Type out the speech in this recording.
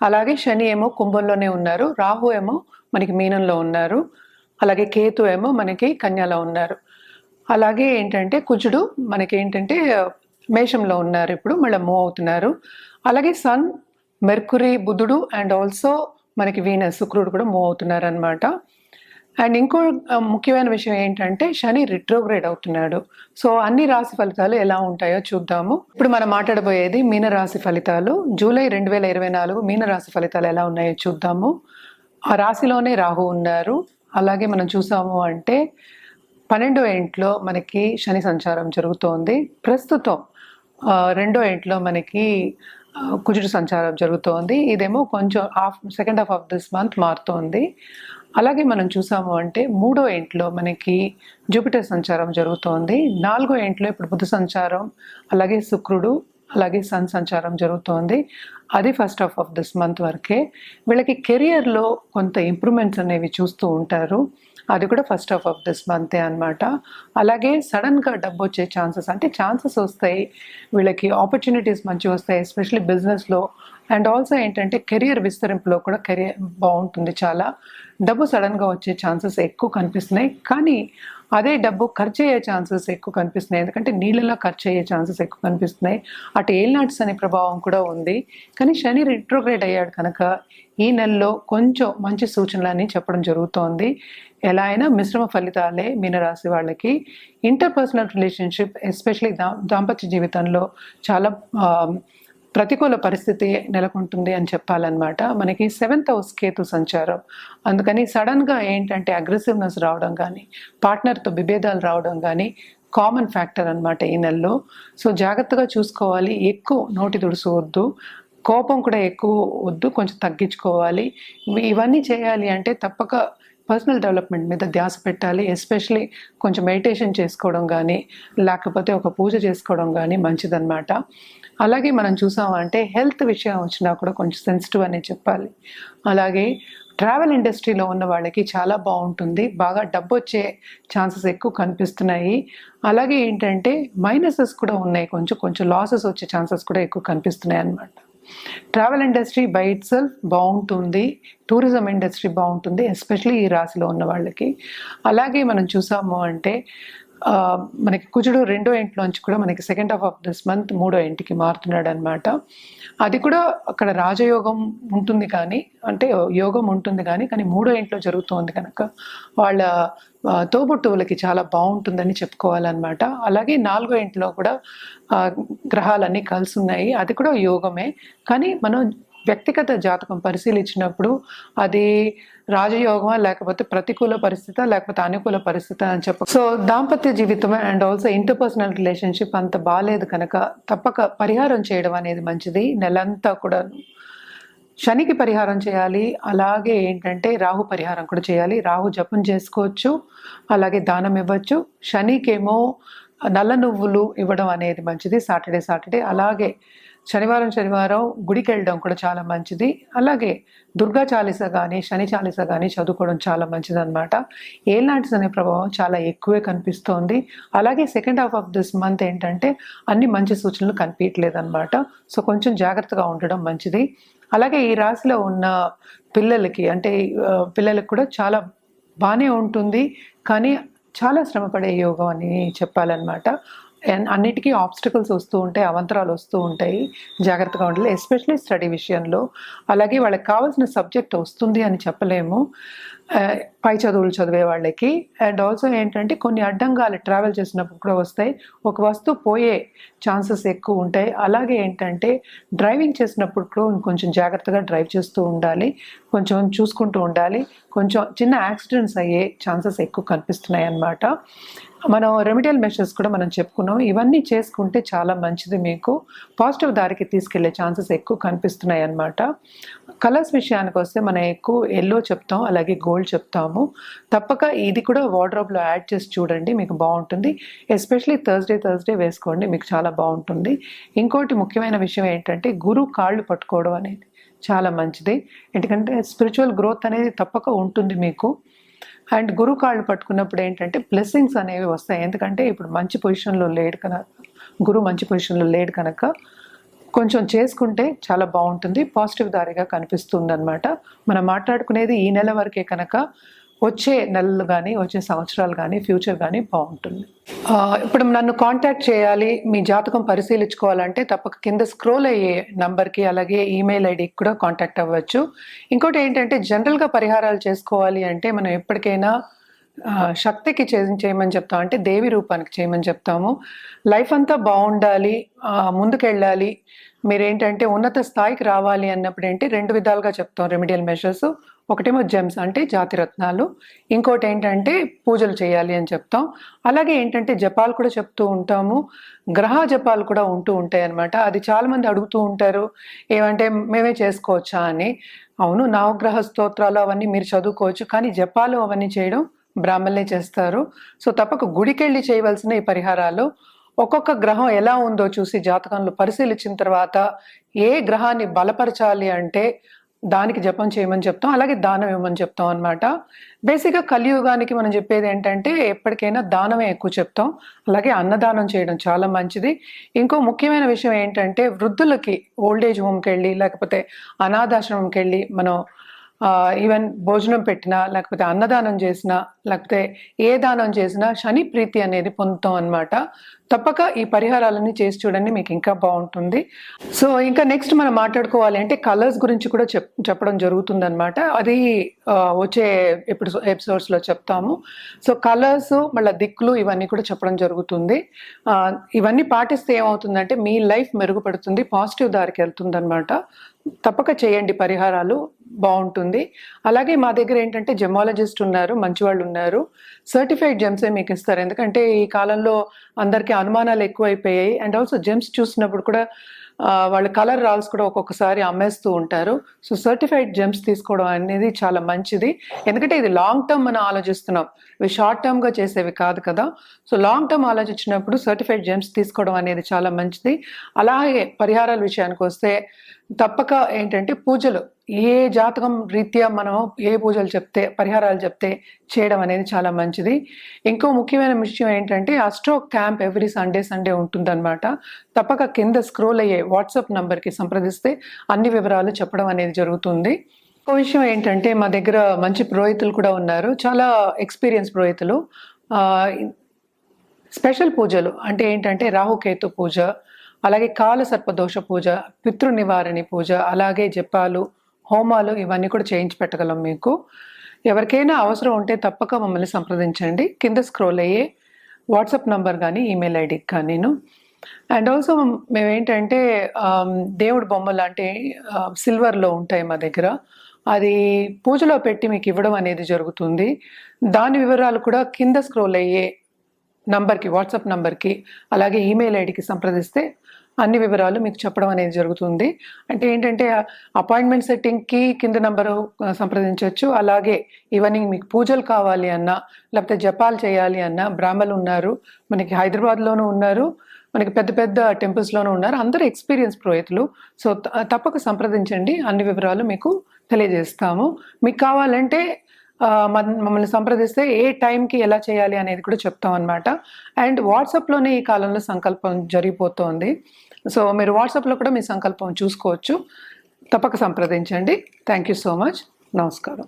అలాగే శని ఏమో కుంభంలోనే ఉన్నారు రాహు ఏమో మనకి మీనంలో ఉన్నారు అలాగే కేతు ఏమో మనకి కన్యలో ఉన్నారు. అలాగే ఏంటంటే కుజుడు మనకి ఏంటంటే మేషంలో ఉన్నారు ఇప్పుడు మళ్ళీ మూవ్ అవుతున్నారు. అలాగే సన్ మెర్కురీ బుధుడు అండ్ ఆల్సో మనకి వీనస్ శుక్రుడు కూడా మూవ్ అవుతున్నారు అనమాట అండ్ ఇంకో ముఖ్యమైన విషయం ఏంటంటే శని రిట్రోగ్రేడ్ అవుతున్నాడు. సో అన్ని రాశి ఫలితాలు ఎలా ఉంటాయో చూద్దాము. ఇప్పుడు మనం మాట్లాడబోయేది మీనరాశి ఫలితాలు. జూలై రెండు వేల ఇరవై నాలుగు మీనరాశి ఫలితాలు ఎలా ఉన్నాయో చూద్దాము. ఆ రాశిలోనే రాహు ఉన్నారు. అలాగే మనం చూసాము అంటే పన్నెండో ఇంట్లో మనకి శని సంచారం జరుగుతోంది. ప్రస్తుతం రెండో ఇంట్లో మనకి కుజుడు సంచారం జరుగుతోంది. ఇదేమో కొంచెం half second half of this month మారుతోంది. అలాగే మనం చూసాము అంటే మూడో ఇంట్లో మనకి జూపిటర్ సంచారం జరుగుతోంది. నాలుగో ఇంట్లో ఇప్పుడు బుధ సంచారం అలాగే శుక్రుడు అలాగే సన్ సంచారం జరుగుతోంది. అది first half of this month వరకే. వీళ్ళకి కెరియర్లో కొంత ఇంప్రూవ్మెంట్స్ అనేవి చూస్తూ ఉంటారు. అది కూడా ఫస్ట్ హాఫ్ ఆఫ్ దిస్ మంతే అనమాట అలాగే సడన్గా డబ్బు వచ్చే ఛాన్సెస్ అంటే ఛాన్సెస్ వస్తాయి. వీళ్ళకి ఆపర్చునిటీస్ మంచిగా వస్తాయి ఎస్పెషల్లీ బిజినెస్లో అండ్ ఆల్సో ఏంటంటే కెరియర్ విస్తరింపులో కూడా కెరియర్ బాగుంటుంది చాలా. డబ్బు సడన్గా వచ్చే ఛాన్సెస్ ఎక్కువ కనిపిస్తున్నాయి. కానీ అదే డబ్బు ఖర్చు అయ్యే ఛాన్సెస్ ఎక్కువ కనిపిస్తున్నాయి. ఎందుకంటే నీళ్ళలో ఖర్చు అయ్యే ఛాన్సెస్ ఎక్కువ కనిపిస్తున్నాయి. అటు ఏల్నాట్స్ అనే ప్రభావం కూడా ఉంది. కానీ శని రిట్రోగ్రేడ్ అయ్యాడు కనుక ఈ నెలలో కొంచెం మంచి సూచనలని చెప్పడం జరుగుతోంది. ఎలా అయినా మిశ్రమ ఫలితాలే మీనరాశి వాళ్ళకి. ఇంటర్పర్సనల్ రిలేషన్షిప్ ఎస్పెషలీ దా దాంపత్య జీవితంలో చాలా ప్రతికూల పరిస్థితి నెలకొంటుంది అని చెప్పాలన్నమాట. మనకి సెవెంత్ హౌస్ కేతు సంచారం. అందుకని సడన్గా ఏంటంటే అగ్రెసివ్నెస్ రావడం కానీ పార్ట్నర్తో విభేదాలు రావడం కానీ కామన్ ఫ్యాక్టర్ అన్నమాట ఈ నెలలో. సో జాగ్రత్తగా చూసుకోవాలి. ఎక్కువ నోటి దుడుసు వద్దు. కోపం కూడా ఎక్కువ వద్దు. కొంచెం తగ్గించుకోవాలి. ఇవన్నీ చేయాలి అంటే తప్పక పర్సనల్ డెవలప్మెంట్ మీద ధ్యాస పెట్టాలి ఎస్పెషలీ కొంచెం మెడిటేషన్ చేసుకోవడం కానీ లేకపోతే ఒక పూజ చేసుకోవడం కానీ మంచిదన్నమాట. అలాగే మనం చూసామంటే హెల్త్ విషయం వచ్చినా కూడా కొంచెం సెన్సిటివ్ అనే చెప్పాలి. అలాగే ట్రావెల్ ఇండస్ట్రీలో ఉన్న వాళ్ళకి చాలా బాగుంటుంది బాగా డబ్బు వచ్చే ఛాన్సెస్ ఎక్కువ కనిపిస్తున్నాయి. అలాగే ఏంటంటే మైనసెస్ కూడా ఉన్నాయి కొంచెం కొంచెం లాసెస్ వచ్చే ఛాన్సెస్ కూడా ఎక్కువ కనిపిస్తున్నాయి అన్నమాట travel industry by it self బాగుంటుంది. టూరిజం ఇండస్ట్రీ బాగుంటుంది ఎస్పెషలీ ఈ రాశిలో ఉన్న వాళ్ళకి. అలాగే మనం చూసాము అంటే మనకి కుజుడు రెండో ఇంట్లోంచి కూడా మనకి second half of this month మూడో ఇంటికి మారుతున్నాడు అనమాట అది కూడా అక్కడ రాజయోగం ఉంటుంది కానీ అంటే యోగం ఉంటుంది కానీ కానీ మూడో ఇంట్లో జరుగుతోంది కనుక వాళ్ళ తోబుట్టువులకి చాలా బాగుంటుందని చెప్పుకోవాలన్నమాట. అలాగే నాలుగో ఇంట్లో కూడా గ్రహాలన్నీ కలిసి ఉన్నాయి. అది కూడా యోగమే. కానీ మనం వ్యక్తిగత జాతకం పరిశీలించినప్పుడు అది రాజయోగమా లేకపోతే ప్రతికూల పరిస్థితి లేకపోతే అనుకూల పరిస్థితి అని చెప్ప సో దాంపత్య జీవితం అండ్ ఆల్సో ఇంటర్పర్సనల్ రిలేషన్షిప్ అంత బాగాలేదు కనుక తప్పక పరిహారం చేయడం అనేది మంచిది. నెలంతా కూడా శనికి పరిహారం చేయాలి. అలాగే ఏంటంటే రాహు పరిహారం కూడా చేయాలి. రాహు జపం చేసుకోవచ్చు. అలాగే దానం ఇవ్వచ్చు. శనికేమో నల్ల నువ్వులు ఇవ్వడం అనేది మంచిది. Saturday Saturday. అలాగే శనివారం శనివారం గుడికి వెళ్ళడం కూడా చాలా మంచిది. అలాగే దుర్గా చాలీస కానీ శని చాలీస కానీ చదువుకోవడం చాలా మంచిది అనమాట ఏలాంటిస్ అనే ప్రభావం చాలా ఎక్కువే కనిపిస్తోంది. అలాగే second half of this month ఏంటంటే అన్ని మంచి సూచనలు కనిపించట్లేదు అనమాట సో కొంచెం జాగ్రత్తగా ఉండడం మంచిది. అలాగే ఈ రాశిలో ఉన్న పిల్లలకి అంటే పిల్లలకు కూడా చాలా బాగానే ఉంటుంది. కానీ చాలా శ్రమపడే యోగం అని చెప్పాలన్నమాట. అన్నిటికీ ఆబ్స్టికల్స్ వస్తూ ఉంటాయి అవంతరాలు వస్తూ ఉంటాయి. జాగ్రత్తగా ఉండాలి. ఎస్పెషలీ స్టడీ విషయంలో. అలాగే వాళ్ళకి కావాల్సిన సబ్జెక్ట్ వస్తుంది అని చెప్పలేము. Uh, పై చదువులు చదివే వాళ్ళకి. అండ్ ఆల్సో ఏంటంటే కొన్ని అడ్డంగాలు ట్రావెల్ చేసినప్పుడు కూడా వస్తాయి. ఒక వస్తువు పోయే ఛాన్సెస్ ఎక్కువ ఉంటాయి. అలాగే ఏంటంటే డ్రైవింగ్ చేసినప్పుడు కూడా కొంచెం జాగ్రత్తగా డ్రైవ్ చేస్తూ ఉండాలి. కొంచెం చూసుకుంటూ ఉండాలి. కొంచెం చిన్న యాక్సిడెంట్స్ అయ్యే ఛాన్సెస్ ఎక్కువ కనిపిస్తున్నాయి అన్నమాట. మనం రెమిడియల్ మెషర్స్ కూడా మనం చెప్పుకున్నాం. ఇవన్నీ చేసుకుంటే చాలా మంచిది మీకు. పాజిటివ్ దారికి తీసుకెళ్ళే ఛాన్సెస్ ఎక్కువ కనిపిస్తున్నాయి అన్నమాట. కలర్స్ విషయానికి వస్తే మనం ఎక్కువ ఎల్లో చెప్తాం. అలాగే గోల్డ్ చెప్తాం. చేస్తాము తప్పక ఇది కూడా వార్డ్రోబ్లో యాడ్ చేసి చూడండి మీకు బాగుంటుంది. ఎస్పెషలీ థర్స్డే థర్స్డే వేసుకోండి మీకు చాలా బాగుంటుంది. ఇంకోటి ముఖ్యమైన విషయం ఏంటంటే గురువు కాళ్ళు పట్టుకోవడం అనేది చాలా మంచిది. ఎందుకంటే స్పిరిచువల్ గ్రోత్ అనేది తప్పక ఉంటుంది మీకు. అండ్ గురువు కాళ్ళు పట్టుకున్నప్పుడు ఏంటంటే బ్లెస్సింగ్స్ అనేవి వస్తాయి. ఎందుకంటే ఇప్పుడు మంచి పొజిషన్లో లేడు కనుక గురువు మంచి పొజిషన్లో లేడు కనుక కొంచెం చేసుకుంటే చాలా బాగుంటుంది. పాజిటివ్ దారిగా కనిపిస్తుంది అనమాట మనం మాట్లాడుకునేది ఈ నెల వరకే కనుక వచ్చే నెలలు కానీ వచ్చే సంవత్సరాలు కానీ ఫ్యూచర్ కానీ బాగుంటుంది. ఇప్పుడు నన్ను కాంటాక్ట్ చేయాలి మీ జాతకం పరిశీలించుకోవాలంటే తప్పక కింద స్క్రోల్ అయ్యే నంబర్కి అలాగే ఈమెయిల్ ఐడికి కూడా కాంటాక్ట్ అవ్వచ్చు. ఇంకోటి ఏంటంటే జనరల్గా పరిహారాలు చేసుకోవాలి అంటే మనం ఎప్పటికైనా శక్తికి చేయమని చెప్తాం. అంటే దేవి రూపానికి చేయమని చెప్తాము. లైఫ్ అంతా బాగుండాలి ముందుకెళ్ళాలి. మీరేంటంటే ఉన్నత స్థాయికి రావాలి అన్నప్పుడు ఏంటి రెండు విధాలుగా చెప్తాం రెమిడియల్ మెషర్స్ ఒకటేమో జెమ్స్ అంటే జాతి రత్నాలు ఇంకోటి ఏంటంటే పూజలు చేయాలి అని చెప్తాం. అలాగే ఏంటంటే జపాలు కూడా చెప్తూ ఉంటాము. గ్రహ జపాలు కూడా ఉంటూ ఉంటాయి అన్నమాట. అది చాలామంది అడుగుతూ ఉంటారు. ఏమంటే మేమే చేసుకోవచ్చా అని. అవును నవగ్రహ స్తోత్రాలు అవన్నీ మీరు చదువుకోవచ్చు. కానీ జపాలు అవన్నీ చేయడం బ్రాహ్మణులే చేస్తారు. సో తప్పక గుడికెళ్ళి చేయవలసిన ఈ పరిహారాలు. ఒక్కొక్క గ్రహం ఎలా ఉందో చూసి జాతకంలో పరిశీలించిన తర్వాత ఏ గ్రహాన్ని బలపరచాలి అంటే దానికి జపం చేయమని చెప్తాం అలాగే దానం ఇవ్వమని చెప్తాం అనమాట బేసిక్గా కలియుగానికి మనం చెప్పేది ఏంటంటే ఎప్పటికైనా దానమే ఎక్కువ చెప్తాం. అలాగే అన్నదానం చేయడం చాలా మంచిది. ఇంకో ముఖ్యమైన విషయం ఏంటంటే వృద్ధులకి ఓల్డ్ ఏజ్ హోమ్కి వెళ్ళి లేకపోతే అనాథాశ్రమంకి వెళ్ళి మనం ఈవెన్ భోజనం పెట్టినా లేకపోతే అన్నదానం చేసినా లేకపోతే ఏ దానం చేసినా శని ప్రీతి అనేది పొందుతాం అనమాట తప్పక ఈ పరిహారాలన్నీ చేసి చూడండి మీకు ఇంకా బాగుంటుంది. సో ఇంకా నెక్స్ట్ మనం మాట్లాడుకోవాలి అంటే కలర్స్ గురించి కూడా చెప్ చెప్పడం జరుగుతుంది అనమాట అది వచ్చే ఎప్పుడు ఎపిసోడ్స్లో చెప్తాము. సో కలర్స్ మళ్ళీ దిక్కులు ఇవన్నీ కూడా చెప్పడం జరుగుతుంది. ఇవన్నీ పాటిస్తే ఏమవుతుందంటే మీ లైఫ్ మెరుగుపడుతుంది పాజిటివ్ దారికి వెళ్తుంది అనమాట తప్పక చేయండి పరిహారాలు. బాగుంటుంది. అలాగే మా దగ్గర ఏంటంటే జెమాలజిస్ట్ ఉన్నారు మంచి వాళ్ళు ఉన్నారు సర్టిఫైడ్ జెమ్సే మీకు ఇస్తారు. ఎందుకంటే ఈ కాలంలో అందరికీ అనుమానాలు ఎక్కువైపోయాయి. అండ్ ఆల్సో జెమ్స్ చూసినప్పుడు కూడా వాళ్ళ కలర్ రాల్స్ కూడా ఒక్కొక్కసారి అమ్మేస్తూ ఉంటారు. సో సర్టిఫైడ్ జెమ్స్ తీసుకోవడం అనేది చాలా మంచిది. ఎందుకంటే ఇది లాంగ్ టర్మ్ మనం ఆలోచిస్తున్నాం. ఇవి షార్ట్ టర్మ్గా చేసేవి కాదు కదా. సో లాంగ్ టర్మ్ ఆలోచించినప్పుడు సర్టిఫైడ్ జెమ్స్ తీసుకోవడం అనేది చాలా మంచిది. అలాగే పరిహారాల విషయానికి వస్తే తప్పక ఏంటంటే పూజలు. ఏ జాతకం రీత్యా మనం ఏ పూజలు చెప్తే పరిహారాలు చెప్తే చేయడం అనేది చాలా మంచిది. ఇంకో ముఖ్యమైన విషయం ఏంటంటే astro camp every Sunday Sunday ఉంటుందన్నమాట. తప్పక కింద స్క్రోల్ అయ్యే వాట్సాప్ నంబర్కి సంప్రదిస్తే అన్ని వివరాలు చెప్పడం అనేది జరుగుతుంది. ఇంకో విషయం ఏంటంటే మా దగ్గర మంచి పురోహితులు కూడా ఉన్నారు. చాలా ఎక్స్పీరియన్స్ పురోహితులు. స్పెషల్ పూజలు అంటే ఏంటంటే రాహుకేతు పూజ అలాగే కాల సర్పదోష పూజ పితృ నివారణి పూజ అలాగే జపాలు హోమాలు ఇవన్నీ కూడా చేయించి పెట్టగలం మీకు. ఎవరికైనా అవసరం ఉంటే తప్పక మమ్మల్ని సంప్రదించండి. కింద స్క్రోల్ అయ్యే వాట్సాప్ నంబర్ కానీ ఈమెయిల్ ఐడికి నేను. అండ్ ఆల్సో మేమేంటంటే దేవుడు బొమ్మ దేవుడి బొమ్మలు అంటే సిల్వర్లో ఉంటాయి మా దగ్గర. అది పూజలో పెట్టి మీకు ఇవ్వడం అనేది జరుగుతుంది. దాని వివరాలు కూడా కింద స్క్రోల్ అయ్యే నంబర్కి వాట్సాప్ నంబర్కి అలాగే ఈమెయిల్ ఐడికి సంప్రదిస్తే అన్ని వివరాలు మీకు చెప్పడం అనేది జరుగుతుంది. అంటే ఏంటంటే అపాయింట్మెంట్ సెట్టింగ్కి కింద నంబరు సంప్రదించవచ్చు అలాగే ఈవెనింగ్ మీకు పూజలు కావాలి అన్నా లేకపోతే జపాలు చేయాలి అన్నా బ్రాహ్మలు ఉన్నారు. మనకి హైదరాబాద్లోనూ ఉన్నారు. మనకి పెద్ద పెద్ద టెంపుల్స్లోనూ ఉన్నారు. అందరూ ఎక్స్పీరియన్స్ పురోహితులు. సో త- తప్పక సంప్రదించండి. అన్ని వివరాలు మీకు తెలియజేస్తాము. మీకు కావాలంటే మమ్మల్ని సంప్రదిస్తే ఏ టైంకి ఎలా చేయాలి అనేది కూడా చెప్తాం అనమాట అండ్ వాట్సాప్లోనే ఈ కాలంలో సంకల్పం జరిగిపోతోంది. సో మీరు వాట్సాప్లో కూడా మీ సంకల్పం చూసుకోవచ్చు. తప్పక సంప్రదించండి. Thank you so much. నమస్కారం.